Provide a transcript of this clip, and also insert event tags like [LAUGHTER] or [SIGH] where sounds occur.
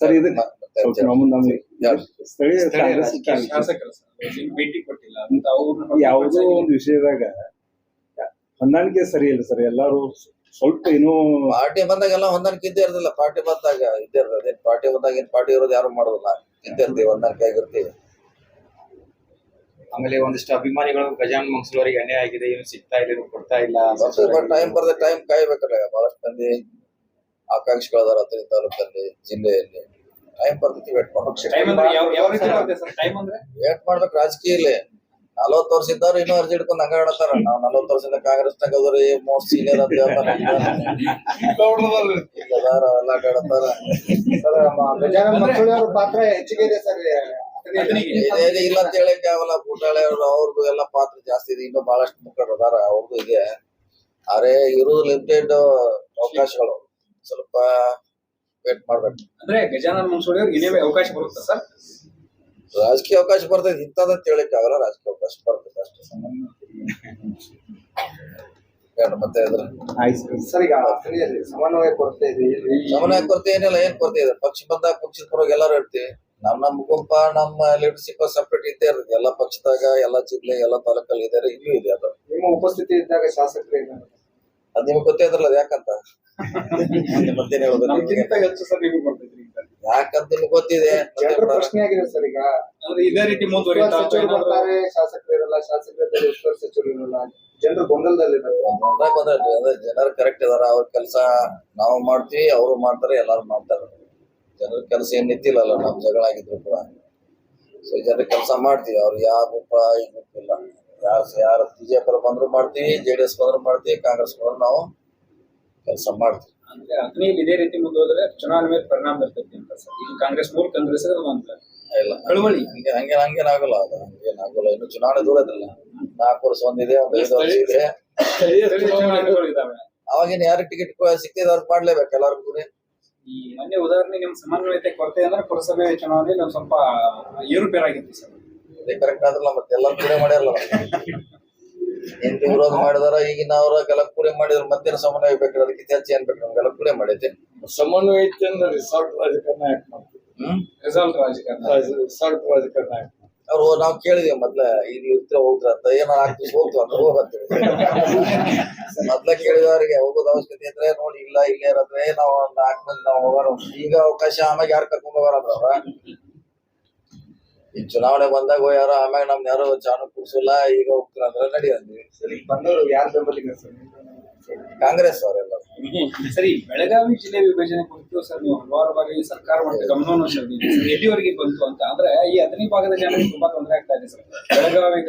Sir ಇದು ಸ್ಥಳೀಯ ಯಾವುದೋ ಒಂದು ವಿಷಯದಾಗ ಹೊಂದಾಣಿಕೆ ಸರಿ ಇಲ್ಲ ಸರ್ ಎಲ್ಲಾರು ಸ್ವಲ್ಪ ಏನೋ ಪಾರ್ಟಿ ಬಂದಾಗೆಲ್ಲ ಹೊಂದಾಣಿಕೆ ಇದ್ದೇ ಇರೋದಿಲ್ಲ. ಪಾರ್ಟಿ ಬಂದಾಗ ಇದ್ದೇ ಇರ್ತದೆ ಏನ್ ಪಾರ್ಟಿ ಬಂದಾಗ ಏನ್ ಪಾರ್ಟಿ ಇರೋದು ಯಾರು ಮಾಡೋದಿಲ್ಲ. ಇದ್ದೇ ಇರ್ತೀವಿ ಹೊಂದಾಣಿಕೆ ಆಗಿರ್ತೀವಿ. ಆಮೇಲೆ ಒಂದಿಷ್ಟು ಅಭಿಮಾನಿಗಳು ಗಜಾನನ್ ಮಂಗ್ಸೂರಿಗೆ ಅನ್ಯಾಯ ಆಗಿದೆ ಏನು ಸಿಗ್ತಾ ಇಲ್ಲ ಏನು ಕೊಡ್ತಾ ಇಲ್ಲ. ಟೈಮ್ ಬರ್ದ ಟೈಮ್ ಕಾಯ್ಬೇಕಲ್ಲ ಬಹಳಷ್ಟು ಮಂದಿ. ಆಕಾಂಕ್ಷಿಗಳದಾರ ಹತ್ತಿರ ತಾಲೂಕಲ್ಲಿ ಜಿಲ್ಲೆಯಲ್ಲಿ ಟೈಮ್ ಬರ್ತೈತಿ ವೇಟ್ ಮಾಡ್ಬೇಕು ಅಂದ್ರೆ ಅಂದ್ರೆ? ವೇಟ್ ಮಾಡ್ಬೇಕು ರಾಜಕೀಯಲ್ಲಿ ನಲವತ್ತು ವರ್ಷ ಇದ್ದವ್ರು ಇನ್ನೂ ಅರ್ಜಿ ಹಿಡ್ಕೊಂಡು ಹಂಗ ಹೇಳ್ತಾರ ನಾವು ನಲವತ್ತು ವರ್ಷದಿಂದ ಕಾಂಗ್ರೆಸ್ ನಾಗ ಹೋದ್ರಿ ಮೋಸ್ಟ್ ಸೀನಿಯರ್ ಅಂತ ಹೇಳ್ತಾರ. [LAUGHS] ಅದಾರ ಮಂಚೂಳಿ ಅವ್ರ ಪಾತ್ರ ಹೆಚ್ಚಿಗೆ ಇದೆ ಸರ್ ಇಲ್ಲ ಅಂತ ಹೇಳಕ್ ಆಗಲ್ಲ. ಬೂಟಾಳೆ ಅವ್ರು ಅವ್ರದ್ದು ಎಲ್ಲ ಪಾತ್ರ ಜಾಸ್ತಿ ಇದೆ. ಇನ್ನೂ ಬಹಳಷ್ಟು ಮುಖಂಡರು ಅದಾರ. ಅವ್ರದ್ದು ಇದೆ. ಆದ್ರೆ ಇರೋದು ಲಿಮಿಟೆಡ್ ಅವಕಾಶಗಳು. ಸ್ವಲ್ಪ ವೇಟ್ ಮಾಡ್ಬೇಕು. ಅಂದ್ರೆ ಗಜಾನನ್ ಮುಂಚೂಡಿ ಅವ್ರಿಗೆ ಅವಕಾಶ ಬರುತ್ತೆ ಸರ್? ರಾಜಕೀಯ ಅವಕಾಶ ಬರ್ತೈತಿ ಅಂತ ಹೇಳಕ್ ಆಗಲ್ಲ ರಾಜಕೀಯ ಅವಕಾಶ ಬರ್ತೈತೆ ಅಷ್ಟೇ ಮತ್ತೆ ಅದ್ರ. ಸರ್. ಈಗ ಸಮನ್ವಯ ಕೊರತೆ ಇದೆ ಸಮನ್ವಯ ಕೊರತೆ ಏನಿಲ್ಲ ಏನ್ ಕೊರತೆ ಇದೆ? ಪಕ್ಷ ಬಂದಾಗ ಪಕ್ಷದ ಪರವಾಗಿ ಎಲ್ಲಾರು ಇರ್ತೀವಿ ನಮ್ ನಮ್ ಗುಂಪ ನಮ್ಮ ಲೀಡರ್ಶಿಪ್ ಸಪ್ರೇಟ್ ಇದ್ದೇ ಇರ್ತದೆ ಎಲ್ಲಾ ಪಕ್ಷದಾಗ ಎಲ್ಲಾ ಜಿಲ್ಲೆ ಎಲ್ಲಾ ತಾಲೂಕಲ್ಲಿ ಇದ್ದಾರೆ ಇಲ್ಲೂ ಇದೆ ಅದು. ನಿಮ್ಮ ಉಪಸ್ಥಿತಿ ಇದ್ದಾಗ ಶಾಸಕರು ಅದ್ ನಿಮ್ಗೆ ಗೊತ್ತೇ ಅದ್ರಲ್ಲ ಅದು ಯಾಕಂತ? ಮತ್ತೇನ್ ಹೇಳೋದು ನಿಮ್ಗೆ? ನಮ್ಗಿಂತ ಹೆಚ್ಚು ಸರ್ ನಿಮಗೆ ಬರ್ತೈತ್ರಿ ಈಗ. ಯಾಕಂತ ನಿಮ್ಗೆ ಗೊತ್ತಿದೆ? ಜನರ ಪ್ರಶ್ನೆ ಆಗಿದೆ ಸರ್ ಈಗ. ಅಂದ್ರೆ ಇದೇ ರೀತಿ ಉಸ್ತುವಾರಿ ಮುಂದುವರಿತಾ ಸಚಿವರು ಬರ್ತಾರೆ ಶಾಸಕರು ಇರಲ್ಲ ಉಸ್ತುವಾರಿ ಸಚಿವರು ಇರಲ್ಲ ಜನರು ಗೊಂದಲದಲ್ಲಿದ್ದಾರೆ. ಅದೇ ಜನರು ಕರೆಕ್ಟ್ ಇದಾರ ಅವ್ರ ಕೆಲಸ ನಾವು ಮಾಡ್ತೀವಿ ಅವರು ಮಾಡ್ತಾರೆ ಎಲ್ಲಾರು ಮಾಡ್ತಾರೆ. ಜನರ ಕೆಲಸ ಏನ್ ನಿಂತಿಲ್ಲಲ್ಲ ನಮ್ ಜಗಳ ಆಗಿದ್ರು ಕೂಡ. ಸೊ ಜನರ ಕೆಲಸ ಮಾಡ್ತೀವಿ ಅವ್ರು ಯಾವ ಗುಂಪ ಈ ಯಾರು ಯಾರು ಬಿಜೆಪಿ ಬಂದ್ರು ಮಾಡ್ತೀವಿ ಜೆ ಡಿ ಎಸ್ ಬಂದ್ರು ಮಾಡ್ತೀವಿ ಕಾಂಗ್ರೆಸ್ ಬಂದ್ರು ನಾವು ಕೆಲಸ ಮಾಡ್ತೀವಿ. ಅಂದ್ರೆ ಅಗ್ನಿಯಲ್ಲಿ ಇದೇ ರೀತಿ ಮುಂದುವರೆದ್ರೆ ಚುನಾವಣೆ ಮೇಲೆ ಪರಿಣಾಮ ಬರ್ತೈತಿ ಅಂತ ಸರ್. ಈಗ ಕಾಂಗ್ರೆಸ್ ಮೂಲ ಕಾಂಗ್ರೆಸ್ ಅಂತ ಇಲ್ಲ ಕಳವಳಿ. ಹಂಗೆ ಹಂಗೆ ಹಂಗೇನಾಗಲ್ಲ ಅದು. ಹಂಗೇನಾಗಲ್ಲ ಇನ್ನು ಚುನಾವಣೆ ದೂರ ಇದ್ರಲ್ಲ. ನಾಲ್ಕು ವರ್ಷ ಒಂದಿದೆ ಒಂದ್ ಐದು ವರ್ಷ ಇದೆ. ಅವಾಗಿನ ಯಾರು ಟಿಕೆಟ್ ಸಿಕ್ಕಿದ ಅವ್ರು ಮಾಡ್ಲೇಬೇಕು ಎಲ್ಲಾರು ಕೂಡ. ಈ ಮೊನ್ನೆ ಉದಾಹರಣೆ ನಿಮ್ ಸಮನ್ವಯತೆ ಕೊರತೆ ಅಂದ್ರೆ ಪುರಸಭೆ ಚುನಾವಣೆ ನಾವು ಸ್ವಲ್ಪ ಏರುಪೇರಾಗಿತ್ತು ಸರ್. ಅದೇ ಕರೆಕ್ಟ್ ಆದ್ರಲ್ಲ ಮತ್ತೆ ಎಲ್ಲರೂ ಪೂರೆ ಮಾಡ್ಯಾರಲ್ಲ ಹಿಂದೆ ವಿರೋಧ ಮಾಡಿದಾರ ಈಗಿನ ಅವ್ರ ಕೆಲ ಪೂರೆ ಮಾಡಿದ್ರು ಮತ್ತೆ ಸಮನ್ವಯ ಬೇಕ್ರಿ? ಅದಕ್ಕೆ ಹೆಚ್ಚು ಏನ್ ಬೇಕು ನಮ್ಗೆಲ್ಲ ಪೂರೆ ಮಾಡೈತೆ. ಸಮನ್ವಯ ಐತಿ ಅಂದ್ರೆ ರಿಸಾರ್ಟ್ ರಾಜಕಾರಣ ಯಾಕೆ ಮಾಡ್ತೀವಿ ಹ್ಮ್? ರಿಸಲ್ಟ್ ರಾಜಕಾರಣ ರಿಸಾರ್ಟ್ ರಾಜಕಾರಣ ಯಾಕೆ ಅವ್ರು ನಾವು ಕೇಳಿದ್ವಿ ಮೊದ್ಲ ಈಗ ಇರ್ತೀರ ಹೋಗ್ತಾರ? ಅಂತ. ಏನಾರ ಆಗ್ತೀವಿ ಹೋಗ್ತು ಅಂತ ಹೋಗಂತೀವಿ ಮೊದ್ಲ ಕೇಳಿದವರಿಗೆ ಹೋಗೋದ್ ಅವಶ್ಯಕತೆ ಇದ್ರೆ ನೋಡಿ ಇಲ್ಲ ಇಲ್ಲೇ ಇರೋದ್ರೆ ನಾವು ನಾಲ್ಕು ಮಂದಿ ನಾವು ಹೋಗೋಣ. ಈಗ ಅವಕಾಶ ಆಮೇಲೆ ಯಾರು ಕರ್ಕೊಂಡ್ ಹೋಗೋಣ ಅಂದ್ರ ಈ ಚುನಾವಣೆ ಬಂದಾಗ ಯಾರು ಆಮ್ಯಾಗ ನಮ್ ಯಾರು ಚಾನು ಕುಡ್ಸಲ್ಲ ಈಗ ಹೋಗ್ತಾರ ಅಂದ್ರೆ ನಡಿ ಬಂದವರು ಯಾರು ಬೆಂಬಲಿಗ ಸರ್ ಕಾಂಗ್ರೆಸ್ ಅವರೆಲ್ಲ ಸರಿ ಬೆಳಗಾವಿ ಜಿಲ್ಲೆ ವಿಭಜನೆ ಕುರಿತು ಸರ್ ನೀವು ಹಲವಾರು ಬಾರಿ ಸರ್ಕಾರ ಮಟ್ಟ ಗಮನವನ್ನು ಎಲ್ಲಿವರೆಗೆ ಬಂತು ಅಂತ. ಅಂದ್ರೆ ಈ ಅಥಣಿ ಭಾಗದ ಜನರಿಗೆ ತುಂಬಾ ತೊಂದರೆ ಆಗ್ತಾ ಇದೆ ಸರ್. ಬೆಳಗಾವಿ